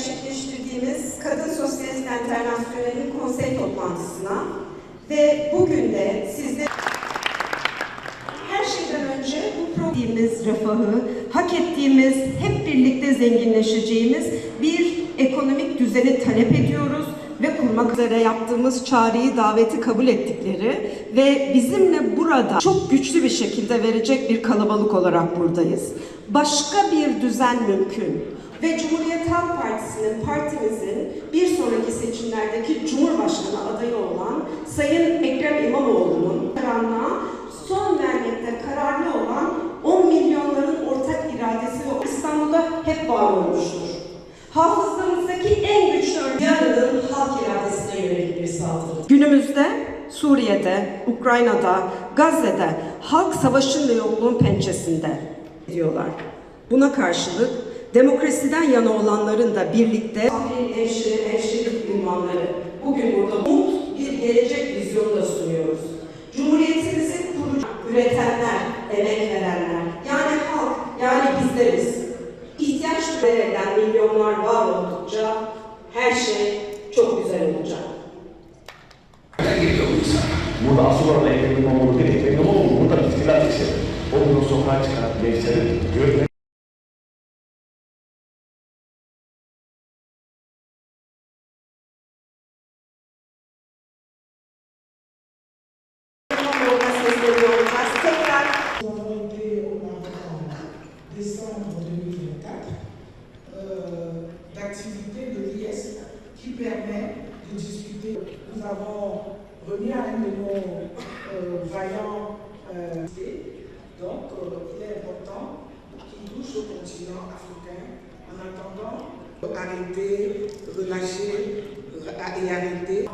gerçekleştirdiğimiz Kadın Sosyalist Enternasyonel'in konsey toplantısına ve bugün de sizde her şeyden önce bu problemimiz refahı, hak ettiğimiz, hep birlikte zenginleşeceğimiz bir ekonomik düzeni talep ediyoruz ve kurmak üzere yaptığımız çağrıyı, daveti kabul ettikleri ve bizimle burada çok güçlü bir şekilde verecek bir kalabalık olarak buradayız. Başka bir düzen mümkün ve Cumhuriyet Halk Partisi'nin, partimizin bir sonraki seçimlerdeki Cumhurbaşkanı adayı olan Sayın Ekrem İmamoğlu'nun kararına son vermekte kararlı olan 10 milyonların ortak iradesi ve İstanbul'da hep var olmuştur. Hafızamızdaki en güçlü yarının halk iradesine yönelik bir saldırı. Günümüzde Suriye'de, Ukrayna'da, Gazze'de halk savaşın ve yokluğun pençesinde diyorlar. Buna karşılık demokrasiden yana olanların da birlikte Fahri Hemşire, Hemşirelik ünvanları bugün burada umut bir gelecek vizyonu da sunuyoruz. Cumhuriyetimizi kurucu, üretenler, emek verenler, yani halk, yani bizleriz. İhtiyaç verilen milyonlar var oldukça her şey çok güzel olacak. Geliyor bu insan? Burada asıl olan Ekrem İmamoğlu değil, Ekrem İmamoğlu burada istilat işi. O bunu sokağa çıkan gençlerin görmek décembre 2024 euh, d'activités de l'IS qui permet de discuter. Nous avons remis à un de nos euh, vaillants euh, donc euh, il est important qu'il touche au continent africain en attendant arrêter, relâcher et arrêter